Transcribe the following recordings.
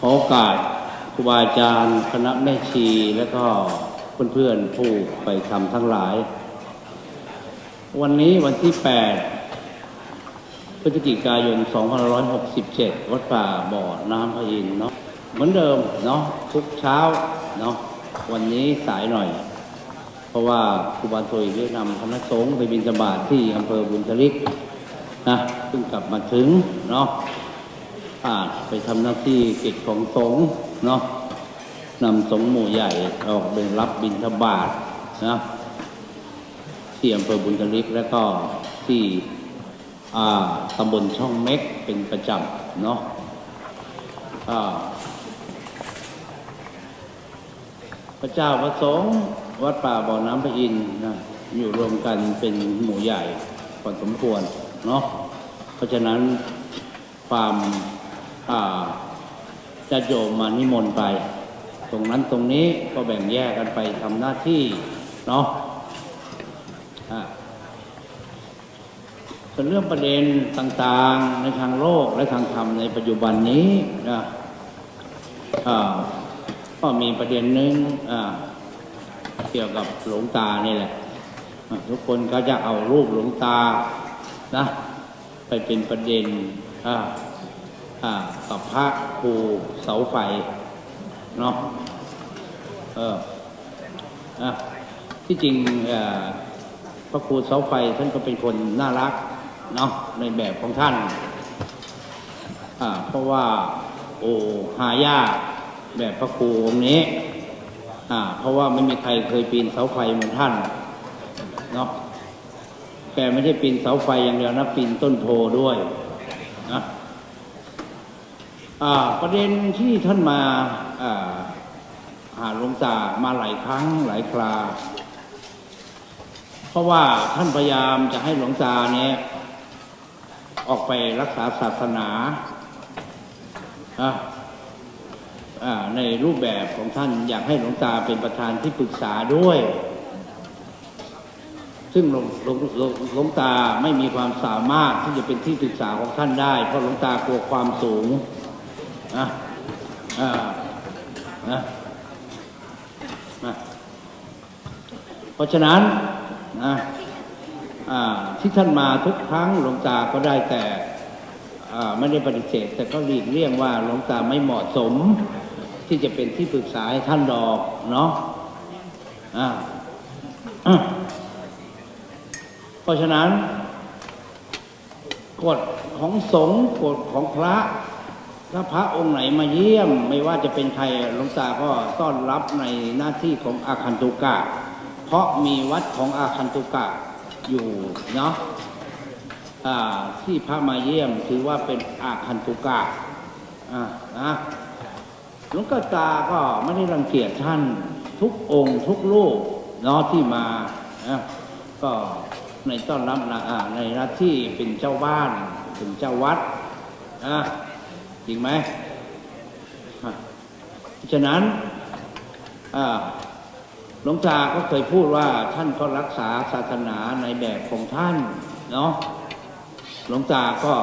ขอโอกาสครูบาอาจารย์คณะแม่ชีและก็เพื่อนๆผู้ไปทำทั้งหลาย วันนี้วันที่ 8 พฤศจิกายน 2567 วัดป่าบ่อน้ำพะอินเนาะเหมือนเดิมเนาะทุกเช้าเนาะวันนี้สายหน่อย เพราะว่าครูบาโตยได้นำคณะสงฆ์ไปบิณฑบาตที่อำเภอบุญทลิกนะเพิ่งกลับมาถึงเนาะ อ่าไปทำหน้าที่กิจของสงฆ์เนาะนำสงฆ์หมู่ใหญ่ออกไปรับบิณฑบาตนะที่อำเภอบุญทลิกแล้วก็ที่ตำบลช่องเม็กเป็นประจำเนาะพระเจ้าพระสงฆ์วัดป่าบ่อน้ำพระอินนะอยู่รวมกันเป็นหมู่ใหญ่พอสมควรเนาะเพราะฉะนั้นความ จะโยมมานิมนต์ไป ตรงนั้นตรงนี้ก็แบ่งแยกกันไปทำหน้าที่เนาะส่วนเรื่องประเด็นต่างๆในทางโลกและทางธรรมในปัจจุบันนี้นะก็มีประเด็นหนึ่งเกี่ยวกับหลวงตานี่แหละ ทุกคนก็จะเอารูปหลวงตานะไปเป็นประเด็นอ่า กับพระครูเสาไฟเนาะเอออะที่จริงพระครูเสาไฟท่านก็เป็นคนน่ารักเนาะในแบบของท่านอ่าเพราะว่าโอหายากแบบพระครูองค์นี้อ่าเพราะว่าไม่มีใครเคยปีนเสาไฟเหมือนท่านเนาะแกไม่ได้ปีนเสาไฟอย่างเดียวนะปีนต้นโพด้วยนะ ประเด็นที่ท่านมาหาหลวงตามาหลายครั้งหลายครา เพราะว่าท่านพยายามจะให้หลวงตาเนี่ยออกไปรักษาศาสนาในรูปแบบของท่านอยากให้หลวงตาเป็นประธานที่ปรึกษาด้วย ซึ่งหลวงหลวงหลวงหลวงตาไม่มีความสามารถที่จะเป็นที่ปรึกษาของท่านได้ เพราะหลวงตากลัวความสูง นะอ่านะนะเพราะฉะนั้นนะที่ท่านมาทุกครั้งหลวงตาก็ได้แต่ไม่ได้ปฏิเสธ แต่ก็หลีกเลี่ยงว่าหลวงตาไม่เหมาะสม ที่จะเป็นที่ปรึกษาให้ท่านดอกเนาะอ่าอะเพราะฉะนั้นกฎของสงฆ์กฎของพระ ถ้าพระองค์ไหนมาเยี่ยมไม่ว่าจะเป็นใครหลวงตาก็ต้อนรับในหน้าที่ของอาคันตุกะ เพราะมีวัดของอาคันตุกะอยู่เนาะที่พระมาเยี่ยมถือว่าเป็นอาคันตุกะอ่านะหลวงตาก็ไม่ได้รังเกียจท่านทุกองค์ทุกรูปเนาะที่มานะก็ในต้อนรับในหน้าที่เป็นเจ้าบ้านเป็นเจ้าวัดนะ จริงไหมฉะนั้นหลวงตาก็เคยพูดว่าท่านก็รักษาศาสนาในแบบของท่านเนาะหลวงตาก็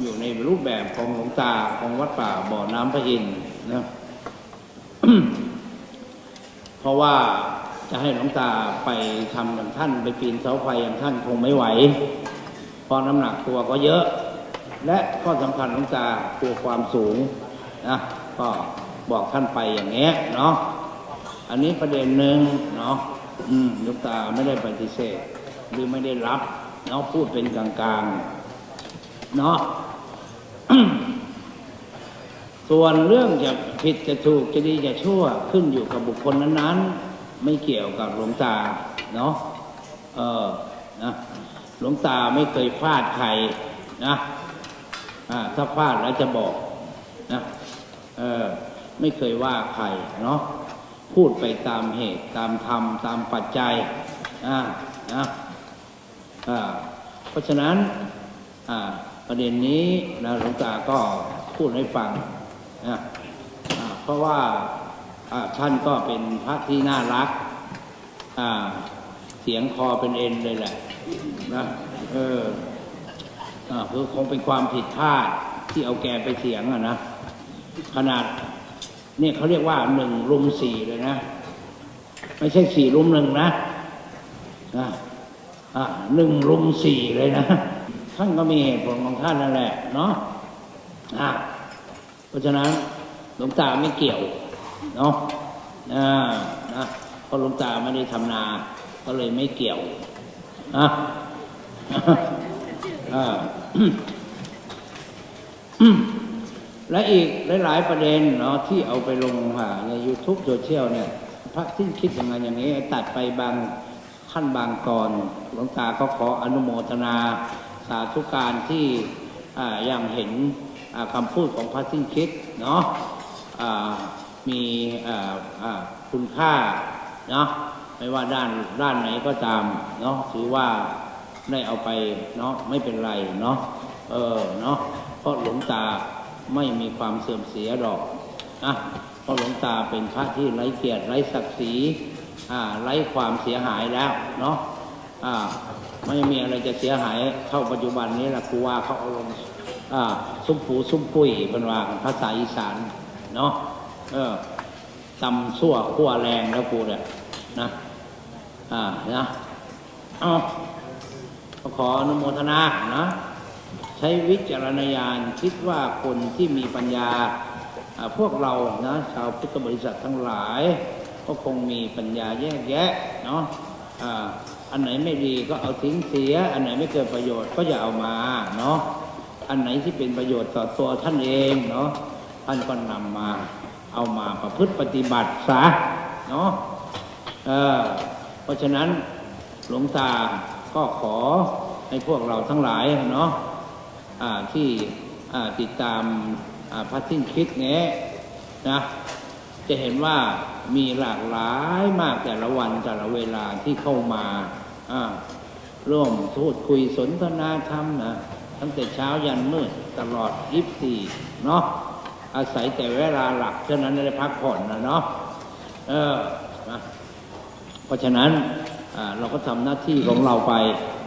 อยู่ในรูปแบบของหลวงตาของวัดป่าบ่อน้ำพระอินทร์นะเพราะว่าจะให้หลวงตาไปทำอย่างท่านไปปีนเสาไฟอย่างท่านคงไม่ไหวเพราะน้ำหนักตัวก็เยอะ และข้อสำคัญหลวงตากลัวความสูงนะก็บอกท่านไปอย่างเงี้ยเนาะอันนี้ประเด็นหนึ่งเนาะอืมลวงตาไม่ได้ปฏิเสธ หรือไม่ได้รับเนาะพูดเป็นกลางๆเนาะส่วนเรื่องจะผิดจะถูกจะดีจะชั่วขึ้นอยู่กับบุคคลนั้นๆ ไม่เกี่ยวกับหลวงตาเนาะเออนะหลวงตาไม่เคยฟาดใครนะ อ่าถ้าฟาดแล้วจะบอกนะเออไม่เคยว่าใครเนาะพูดไปตามเหตุตามธรรมตามปัจจัยอ่านะอ่าเพราะฉะนั้นอ่าประเด็นนี้นะหลวงตาก็พูดให้ฟังนะอ่าเพราะว่าอ่าท่านก็เป็นพระที่น่ารักอ่าเสียงคอเป็นเอ็นเลยแหละนะเออ คือคงเป็นความผิดพลาดที่เอาแกไปเสียงอะนะ ขนาดเนี่ยเขาเรียกว่าหนึ่งรุมสี่เลยนะ ไม่ใช่สี่รุมหนึ่งนะอะอะหนึ่งรุมสี่เลยนะ ท่านก็มีเหตุผลของท่านนั่นแหละเนาะอะเพราะฉะนั้นหลวงตาไม่เกี่ยวเนาะอ่านะเพราะหลวงตาไม่ได้ทำนา ก็เลยไม่เกี่ยวอะ และอีกหลาย ๆ ประเด็นเนาะที่เอาไปลงใน YouTube โซเชียลเนี่ย พระที่คิดอย่างไงอย่างนี้ ตัดไปบางขั้นบางก่อนหลวงตาก็ขออนุโมทนาสาธุการที่ยังเห็นอ่าคำพูดของพระที่คิดเนาะมีคุณค่าเนาะไม่ว่าด้านด้านไหนก็ตามเนาะถือว่า ได้เอาไปเนาะไม่เป็นไรเนาะเออเนาะเพราะหลวงตาไม่มีความเสื่อมเสียดอกนะเพราะหลวงตาเป็นพระที่ไร้เกียรติไร้ศักดิ์ศรีอ่าไร้ความเสียหายแล้วเนาะอ่าไม่มีอะไรจะเสียหายเข้าปัจจุบันนี้ละครูว่าเขาเอาลงอ่าซุ้มผูซุ้มปุ้ยเป็นว่าภาษาอีสานเนาะเออตำซั่วขั้วแรงแล้วกูเนี่ยนะอ่านะเอา ขออนุโมทนานะใช้วิจารณญาณคิดว่าคนที่มีปัญญาพวกเรานะชาวพุทธบริษัททั้งหลาย ก็คงมีปัญญาแยกแยะเนาะอันไหนไม่ดีก็เอาทิ้งเสีย อันไหนไม่เกิดประโยชน์ก็อย่าเอามาเนาะอันไหนที่เป็นประโยชน์ต่อตัวท่านเองเนาะท่านก็นำมาเอามาประพฤติปฏิบัติซะเนาะเพราะฉะนั้นหลวงตา ก็ขอให้พวกเราทั้งหลายเนาะที่ติดตามพระทิ้นคิดเนี้ยนะจะเห็นว่ามีหลากหลายมากแต่ละวันแต่ละเวลาที่เข้ามาร่วมพูดคุยสนทนาธรรมนะตั้งแต่เช้ายันมืดตลอดยิบสี่เนาะอาศัยแต่เวลาหลักเท่านั้นได้พักผ่อนนะเนาะเออเพราะฉะนั้น เราก็ทำหน้าที่ของเราไป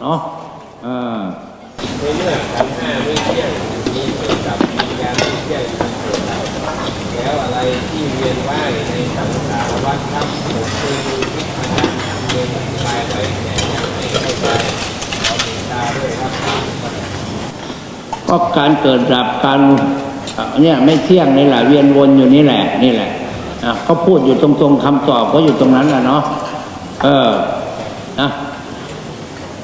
เนาะอ่าในเมื่อขันห้าไม่เที่ยงมีเกิดกับมีการไม่เที่ยงทั้งตัวเราแล้วอะไรที่เวียนว่ายในสังสารวัฏครับผมคือพิจารณาเรียนอธิบายไว้แต่ยังไม่เข้าใจขอเมตตาด้วยครับก็การเกิดดับการเนี่ยไม่เที่ยงนี่แหละเวียนวนอยู่นี่แหละนี่แหละอะก็พูดอยู่ตรงๆคำตอบก็อยู่ตรงนั้นแหละเนาะเออ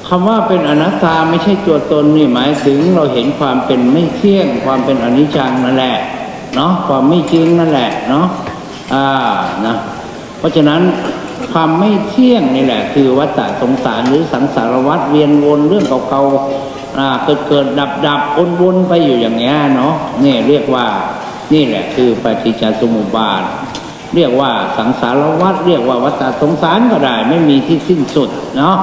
คำว่าเป็นอนัตตาไม่ใช่ตัวตนนี่หมายถึงเราเห็นความเป็นไม่เที่ยง ความเป็นอนิจจังนั่นแหละเนาะความไม่จริงนั่นแหละเนาะอ่านะเพราะฉะนั้นความไม่เที่ยงนี่แหละ คือวัฏสงสารหรือสังสารวัฏเวียนวนเรื่องเก่าๆอ่าเกิดเกิดดับดับวนวนไปอยู่อย่างเงี้ยเนาะนี่เรียกว่านี่แหละคือปฏิจจสมุปบาท เรียกว่าสังสารวัฏเรียกว่าวัฏสงสารก็ได้ ไม่มีที่สิ้นสุดเนาะ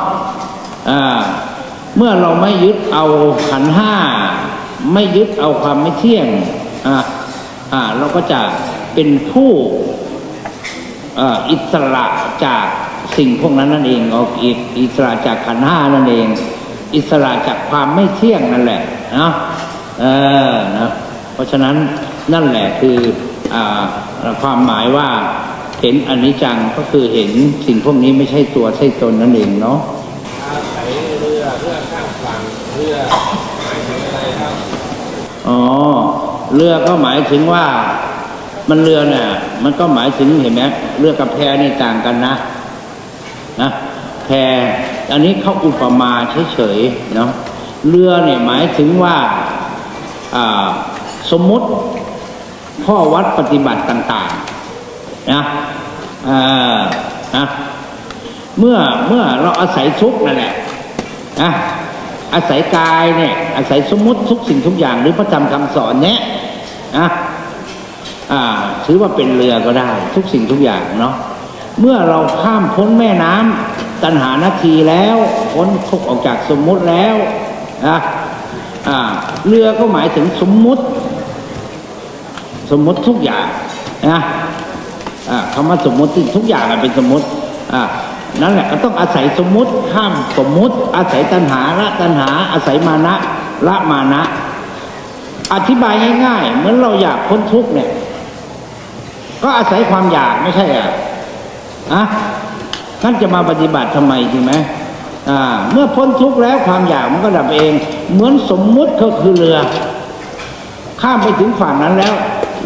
เมื่อเราไม่ยึดเอาขันห้าไม่ยึดเอาความไม่เที่ยงเราก็จะเป็นผู้อิสระจากสิ่งพวกนั้นนั่นเองออิอิสระจากขันห้านั่นเอง อิสระจากความไม่เที่ยงนั่นแหละนะเออนะเพราะฉะนั้นนั่นแหละคืออความหมายว่าเห็นอนิจจังก็คือเห็นสิ่งพวกนี้ไม่ใช่ตัวใช่ตนนั่นเองเนาะ อาศัยเรือเพื่อข้ามฝั่งเรือหมายถึงอะไรครับ อ๋อ เรือก็หมายถึงว่า มันเรือเนี่ย มันก็หมายถึงเห็นไหมเรือกับแพนี่ต่างกันนะ นะแพอันนี้เขาอุปมาเฉยๆเนาะเรือเนี่ยหมายถึงว่าอ่าสมมุติข้อวัดปฏิบัติต่างๆนะอ่านะเมื่อเมื่อเราอาศัยทุกนั่นแหละนะ อาศัยกายเนี่ยอาศัยสมมุติทุกสิ่งทุกอย่างหรือพระธรรมคำสอนเนี้ยนะอ่าถือว่าเป็นเรือก็ได้ ทุกสิ่งทุกอย่างเนาะเมื่อเราข้ามพ้นแม่น้ำตัณหานาทีแล้วพ้นทุกออกจากสมมุติแล้วนะอ่าเรือก็หมายถึงสมมุติ สมมุติทุกอย่างนะอ่าคำว่าสมมุติทุกอย่างเป็นสมมุติอ่า นั่นแหละก็ต้องอาศัยสมมุติข้ามสมมุติ อาศัยตัณหาละตัณหา อาศัยมานะละมานะ อธิบายง่ายๆเหมือนเราอยากพ้นทุกข์เนี่ย ก็อาศัยความอยากไม่ใช่อะอะท่านจะมาปฏิบัติทำไมจริงไหมอ่า เมื่อพ้นทุกข์แล้วความอยากมันก็ดับเอง เหมือนสมมุติก็คือเรือ ข้ามไปถึงฝั่งนั้นแล้ว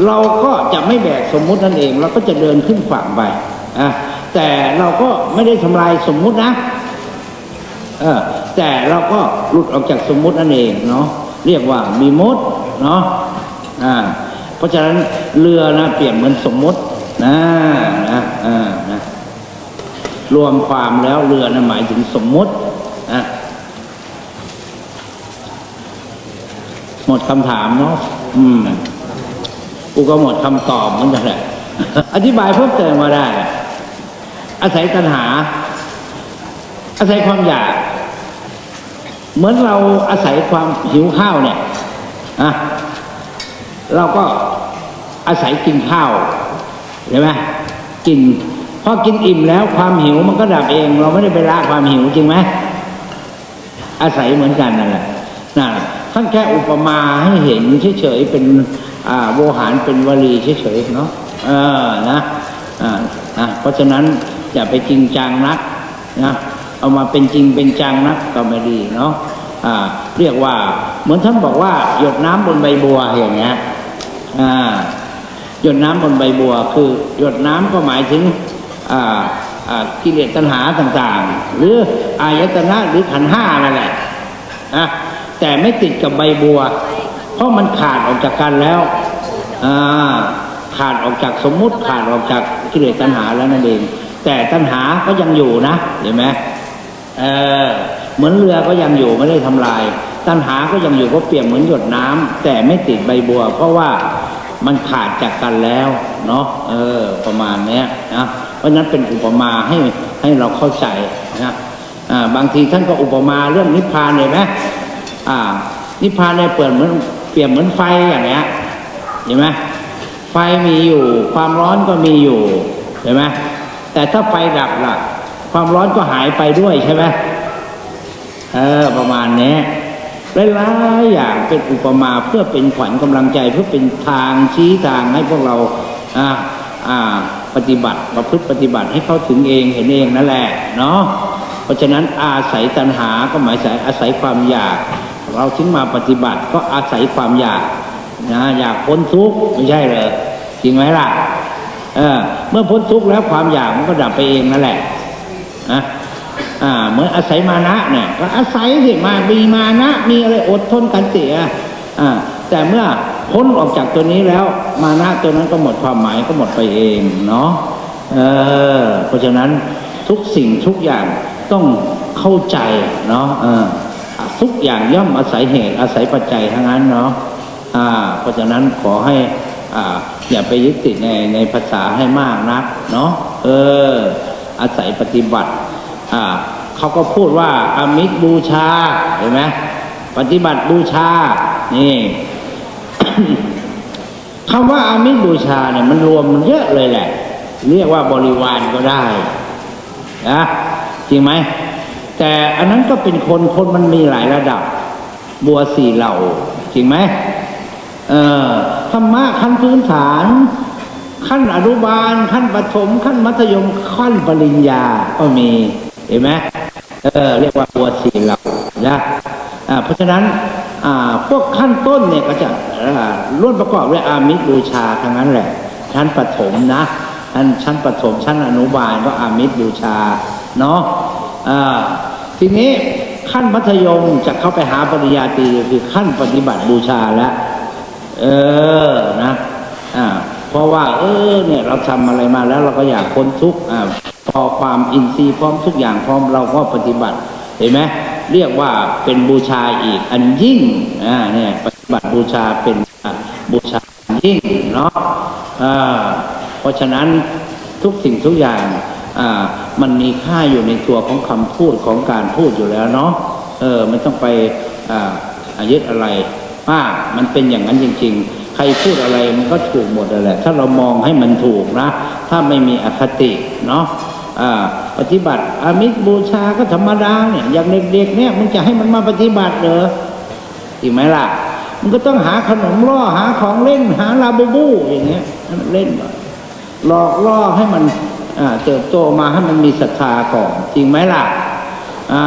เราก็จะไม่แบกสมมุตินั่นเองเราก็จะเดินขึ้นฝั่งไปอะ แต่เราก็ไม่ได้ทำลายสมมุตินะเออแต่เราก็หลุดออกจากสมมุตินั่นเองเนาะเรียกว่ามีมุดเนาะอ่าเพราะฉะนั้นเรือนะเปรียบเหมือนสมมุตินะนะอ่านะรวมความแล้วเรือนะหมายถึงสมมุติอะหมดคำถามเนาะอืมกูก็หมดคำตอบเหมือนกันแหละอธิบายเพิ่มเติมมาได้ อาศัยตัณหา อาศัยความอยาก เหมือนเราอาศัยความหิวข้าวเนี่ยอะเราก็อาศัยกินข้าวใช่ไหมกินพอกินอิ่มแล้วความหิวมันก็ดับเอง เราไม่ได้ไปละความหิวจริงไหมอาศัยเหมือนกันนั่นแหละนั่นท่านแค่อุปมาให้เห็นเฉยๆเป็นอาโวหารเป็นวลีเฉยๆเนาะเออนะอ่าอะเพราะฉะนั้น อย่าไปจริงจังนักนะเอามาเป็นจริงเป็นจังนักก็ไม่ดีเนาะอ่าเรียกว่าเหมือนท่านบอกว่า หยดน้ำบนใบบัวอย่างเงี้ยหยดน้ำบนใบบัว คือหยดน้ำก็หมายถึงกิเลสตัณหาต่างๆ หรืออายตนะหรือขันห้านั่นแหละนะแต่ไม่ติดกับใบบัว เพราะมันขาดออกจากกันแล้วขาดออกจากสมมุติขาดออกจากกิเลสตัณหาแล้วนั่นเอง แต่ตัณหาก็ยังอยู่นะเห็นไหมเออเหมือนเรือก็ยังอยู่ไม่ได้ทำลาย ตัณหาก็ยังอยู่ก็เปรียบเหมือนหยดน้ำแต่ไม่ติดใบบัว เพราะว่ามันขาดจากกันแล้วเนาะเออ ประมาณเนี้ยนะเพราะนั้นเป็นอุปมาให้ให้เราเข้าใจนะอ่าบางทีท่านก็อุปมาเรื่องนิพพานเลยไหมอ่า นิพพานเนี่ยเปรียบเหมือนเปรียบเหมือนไฟอย่างเงี้ยเห็นไหมไฟมีอยู่ ความร้อนก็มีอยู่เห็นไหม แต่ถ้าไฟดับล่ะ ความร้อนก็หายไปด้วยใช่ไหมเออประมาณนี้หลายๆอย่างเป็นอุปมาเพื่อเป็นขวัญกำลังใจเพื่อเป็นทางชี้ทางให้พวกเราอ่าอ่าปฏิบัติประพฤติปฏิบัติให้เข้าถึงเองเห็นเองนั่นแหละเนาะเพราะฉะนั้นอาศัยตัณหาก็หมายถึงอาศัยความอยาก เราถึงมาปฏิบัติก็อาศัยความอยากนะอยากพ้นทุกข์ไม่ใช่เหรอจริงไหมล่ะ เออเมื่อพ้นทุกข์แล้วความอยากมันก็ดับไปเองนั่นแหละนะอ่าเหมือนอาศัยมานะเนี่ยก็อาศัยสิมามีมานะ มีอะไรอดทนกันเสียอ่าแต่เมื่อพ้นออกจากตัวนี้แล้ว มานะตัวนั้นก็หมดความหมายก็หมดไปเองเนาะเออเพราะฉะนั้นทุกสิ่งทุกอย่างต้องเข้าใจเนาะเออทุกอย่างย่อมอาศัยเหตุอาศัยปัจจัยทั้งนั้นเนาะอ่าเพราะฉะนั้นขอให้ อ่า อย่าไปยึดติดในในภาษาให้มากนัก เนาะเออ อาศัยปฏิบัติ อ่าเขาก็พูดว่าอามิตรบูชาเห็นไหมปฏิบัติบูชา นี่คำว่าอามิตรบูชาเนี่ยมันรวมมันเยอะเลยแหละ เรียกว่าบริวารก็ได้นะจริงไหม แต่อันนั้นก็เป็นคนคนมันมีหลายระดับ บัวสี่เหล่า จริงไหม ธรรมะขั้นพื้นฐาน ขั้นอนุบาล ขั้นประถม ขั้นมัธยม ขั้นปริญญาก็มีเห็นไหมเออเรียกว่าบัวสี่เหล่านะเพราะฉะนั้นพวกขั้นต้นเนี่ยก็จะอ่าล้วนประกอบด้วยอามิตรบูชาทั้งนั้นแหละ ชั้นประถมนะชั้นชั้นประถมชั้นอนุบาลก็อามิตรบูชาเนาะทีนี้ขั้นมัธยมจะเข้าไปหาปริญญาตรีคือขั้นปฏิบัติบูชาแล้ว เออนะอ่าเพราะว่า เออ เนี่ยเราทำอะไรมาแล้วเราก็อยากพ้นทุกข์อ่าพอความอินทรีย์พร้อมทุกอย่างพร้อมเราก็ปฏิบัติ เห็นไหมเรียกว่าเป็นบูชาอีกอันยิ่งอ่าเนี่ยปฏิบัติบูชาเป็นบูชาอันยิ่งเนาะอ่าเพราะฉะนั้นทุกสิ่งทุกอย่างอ่ามันมีค่าอยู่ในตัวของคำพูดของการพูดอยู่แล้วเนาะเออไม่ต้องไปอ่าอายึดอะไร มามันเป็นอย่างนั้นจริง ๆ ใครพูดอะไรมันก็ถูกหมดเลยแหละ ถ้าเรามองให้มันถูกนะ ถ้าไม่มีอคติเนาะปฏิบัติอามิตรบูชาก็ธรรมดาเนี่ยอย่างเด็กๆเนี่ยมึงจะให้มันมาปฏิบัติเหรอจริงไหมล่ะ มันก็ต้องหาขนมล่อหาของเล่นหาลาบบูอย่างเงี้ยให้มันเล่นก่อนหลอกล่อให้มันเติบโตมาให้มันมีศรัทธาก่อนจริงไหมล่ะ อ่า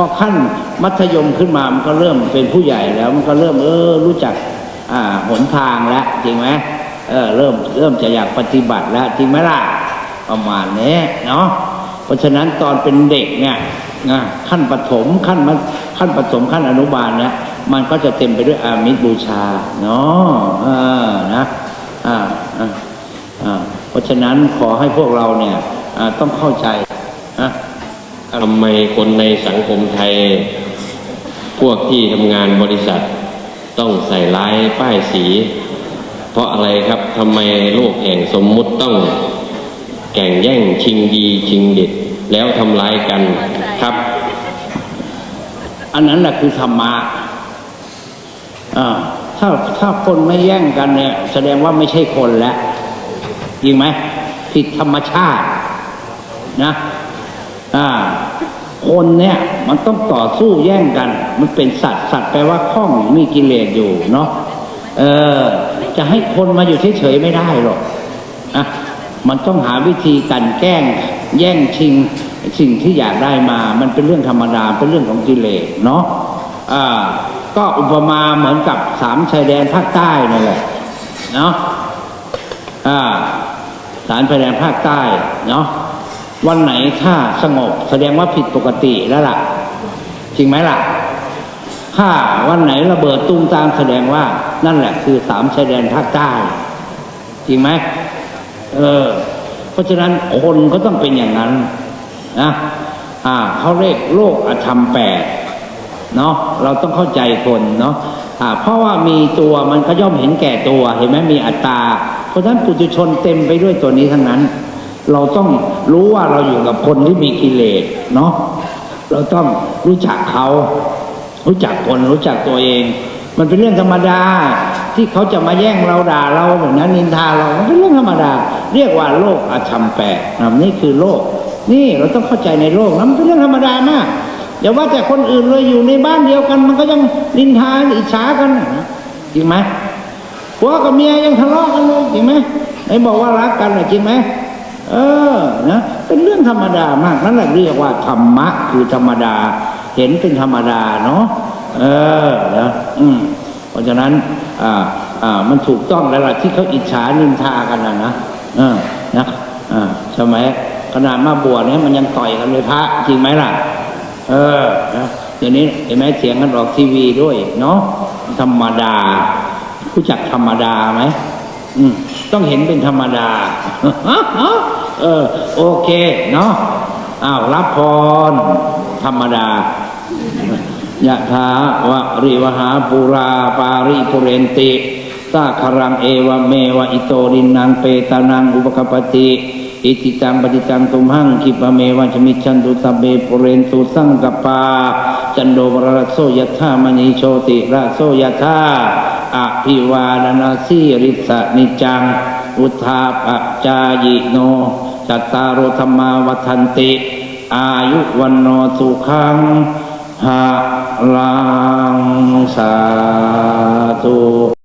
อขั้นมัธยมขึ้นมามันก็เริ่มเป็นผู้ใหญ่แล้วมันก็เริ่มเออรู้จักอ่าหนทางแล้วจริงไหมเออเริ่มเริ่มจะอยากปฏิบัติแล้วจริงไหมล่ะประมาณนี้เนาะเพราะฉะนั้นตอนเป็นเด็กเนี่ยนะขั้นปฐมขั้นมัธขั้นปฐมขั้นอนุบาลเนี่ยมันก็จะเต็มไปด้วยอามิตรบูชาเนาะเออนะอ่าอ่าอ่าเพราะฉะนั้นขอให้พวกเราเนี่ยต้องเข้าใจ ทำไมคนในสังคมไทย พวกที่ทำงานบริษัท ต้องใส่ร้ายป้ายสี เพราะอะไรครับทำไมโลกแห่งสมมุติต้อง แข่งแย่งชิงดีชิงเด็ด แล้วทำร้ายกันครับ อันนั้นแหละคือธรรมะอ่าถ้าถ้าคนไม่แย่งกันเนี่ย แสดงว่าไม่ใช่คนแล้วจริงไหมผิดธรรมชาตินะ อ่า คนเนี่ยมันต้องต่อสู้แย่งกัน มันเป็นสัตว์สัตว์แปลว่าข้องมีกิเลสอยู่เนาะเออ จะให้คนมาอยู่เฉยๆไม่ได้หรอกนะมันต้องหาวิธีกันแกล้งแย่งชิงสิ่งที่อยากได้มา มันเป็นเรื่องธรรมดาเป็นเรื่องของกิเลสเนาะอ่าก็อุปมาเหมือนกับสามชายแดนภาคใต้นั่นแหละเนาะอ่าสารชายแดนภาคใต้เนาะ วันไหนถ้าสงบแสดงว่าผิดปกติแล้วล่ะ จริงไหมล่ะ ถ้าวันไหนระเบิดตุ้มตามแสดงว่า นั่นแหละคือสามชายแดนภาคใต้จริงไหมเออ เพราะฉะนั้นคนก็ต้องเป็นอย่างนั้นนะอ่าเขาเรียกโลกอธรรมแปดเนาะเราต้องเข้าใจคนเนาะอ่าเพราะว่ามีตัวมันก็ย่อมเห็นแก่ตัว เห็นไหมมีอัตตา เพราะฉะนั้นปุถุชนเต็มไปด้วยตัวนี้ทั้งนั้น เราต้องรู้ว่าเราอยู่กับคนที่มีกิเลสเนาะเราต้องรู้จักเขา รู้จักคนรู้จักตัวเอง มันเป็นเรื่องธรรมดาที่เขาจะมาแย่งเราด่าเราแบบนั้นนินทาเรามันเป็นเรื่องธรรมดา เรียกว่าโลกอาธรรมแปดนะนี่คือโลก นี่เราต้องเข้าใจในโลกนะมันเป็นเรื่องธรรมดามากอย่าว่าแต่คนอื่นเลยอยู่ในบ้านเดียวกัน มันก็ยังนินทาอิจฉากันนะจริงไหมผัวกับเมียยังทะเลาะกันเลยจริงไหมไหนบอกว่ารักกันนะจริงไหม เออนะเป็นเรื่องธรรมดามากนั่นแหละเรียกว่าธรรมะคือธรรมดา เห็นเป็นธรรมดาเนาะเออนะอืมเพราะฉะนั้นอ่าอ่ามันถูกต้องแล้วล่ะที่เขาอิจฉานินทากันนะนะเออนะอ่าสมัยขนาดมาบวชเนี่ยมันยังต่อยกันเลยพระจริงไหมล่ะ เออนะเดี๋ยวนี้เห็นไหมเสียงกันออกทีวีด้วย เนาะธรรมดารู้จักธรรมดาไหมอืม ต้องเห็นเป็นธรรมดา เออ โอเค เนาะอ้าวรับพร ธรรมดายะถาวะริวหาปุราปาริปุเรนติสาคารังเอวเมวะอิโตรินังเปตานังอุปกปติอิติตังปฏิตังตุมหังคิปะเมวะชมิชันตุตะเบปุเรนตุสังกปา จันโดวรโสยถามณีโชติระโสยถา อภิวาลนาสีริสนิจัง อุทาปจายโนจัตตารุธรรมาวัฏันติ อายุวันโนสุขังหาลังสาธุ